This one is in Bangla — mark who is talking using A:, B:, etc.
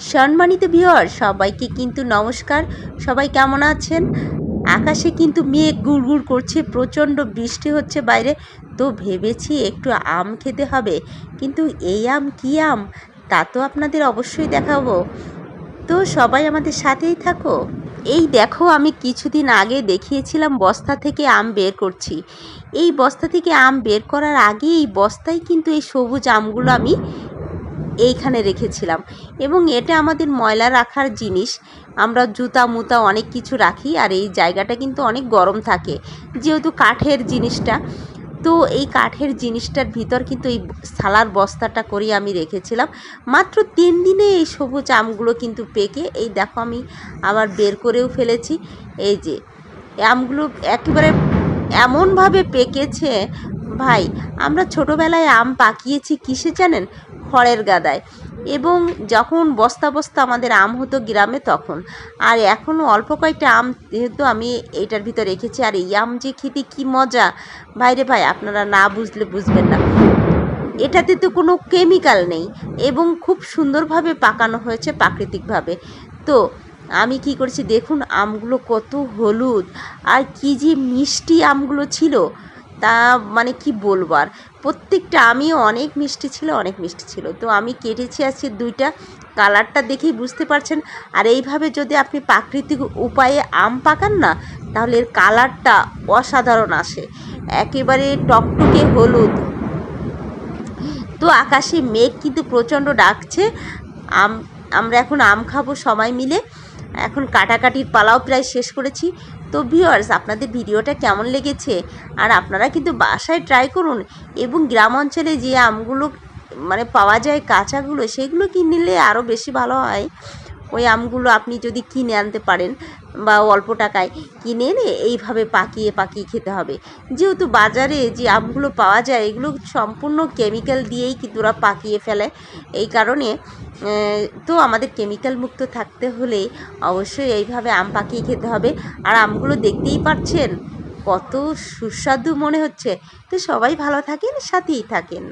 A: সম্মানিত ভিওর সবাইকে কিন্তু নমস্কার। সবাই কেমন আছেন? আকাশে কিন্তু মেঘ গুড়গুড় করছে, প্রচণ্ড বৃষ্টি হচ্ছে বাইরে। তো ভেবেছি একটু আম খেতে হবে। কিন্তু এই আম কী আম? তা তো আপনাদের অবশ্যই দেখাবো। তো সবাই আমাদের সাথেই থাকো। এই দেখো, আমি কিছুদিন আগে দেখিয়েছিলাম বস্তা থেকে আম বের করছি। এই বস্তা থেকে আম বের করার আগে এই বস্তায় কিন্তু এই সবুজ আমগুলো আমি এইখানে রেখেছিলাম। এবং এটা আমাদের ময়লা রাখার জিনিস। আমরা জুতা, মুতা অনেক কিছু রাখি আর এই জায়গাটা কিন্তু অনেক গরম থাকে, যেহেতু কাঠের জিনিসটা। তো এই কাঠের জিনিসটার ভিতর কিন্তু এই সালার বস্তাটা করে আমি রেখেছিলাম। মাত্র তিন দিনে এই সবুজ আমগুলো কিন্তু পেকে। এই দেখো আমি আবার বের করেও ফেলেছি। এই যে, আমগুলো একেবারে এমনভাবে পেকেছে, ভাই, আমরা ছোটোবেলায় আম পাকিয়েছি কিসে জানেন? খড়ের গাদায়। এবং যখন বস্তা বস্তা আমাদের আম হতো গ্রামে তখন। আর এখনও অল্প কয়েকটা আম যেহেতু আমি এইটার ভিতর রেখেছি, আর এই আম যে খেতে কী মজা। ভাইরে ভাই, আপনারা না বুঝলে বুঝবেন না। এটাতে তো কোনো কেমিক্যাল নেই এবং খুব সুন্দরভাবে পাকানো হয়েছে প্রাকৃতিকভাবে। তো আমি কি করেছি, দেখুন আমগুলো কত হলুদ। আর কি যে মিষ্টি আমগুলো ছিল। তা মানে কি বলব আর? প্রত্যেকটা আমিও অনেক মিষ্টি ছিল, অনেক মিষ্টি ছিল। তো আমি কেটেছি আজকে দুইটা কালারটা দেখেই বুঝতে পারছেন। আর এইভাবে যদি আপনি প্রাকৃতিক উপায়ে আম পাকান না, তাহলে এর কালারটা অসাধারণ আসে। একেবারে টকটকে হলুদ। তো আকাশে মেঘ কিন্তু প্রচণ্ড ডাকছে। আম, আমরা এখন আম খাব সবাই মিলে। এখন কাটাকাটির পালাও প্রায় শেষ করেছি। তো ভিওয়ার্স আপনাদের ভিডিওটা কেমন লেগেছে? আর আপনারা কিন্তু বাসায় ট্রাই করুন এবং গ্রাম অঞ্চলে যে আমগুলো মানে পাওয়া যায় কাঁচাগুলো, সেগুলো কিনলে নিলে আরও বেশি ভালো হয়। ওই আমগুলো আপনি যদি কিনে আনতে পারেন বা অল্প টাকায় কিনে এনে এইভাবে পাকিয়ে পাকিয়ে খেতে হবে। যেহেতু বাজারে যে আমগুলো পাওয়া যায়, এগুলো সম্পূর্ণ কেমিক্যাল দিয়েই কিন্তু ওরা পাকিয়ে ফেলে। এই কারণে তো আমাদের কেমিক্যাল মুক্ত থাকতে হলে অবশ্যই এইভাবে আম পাকিয়ে খেতে হবে। আর আমগুলো দেখতেই পাচ্ছেন, কত সুস্বাদু মনে হচ্ছে। তো সবাই ভালো থাকেন, সাথেই থাকেন।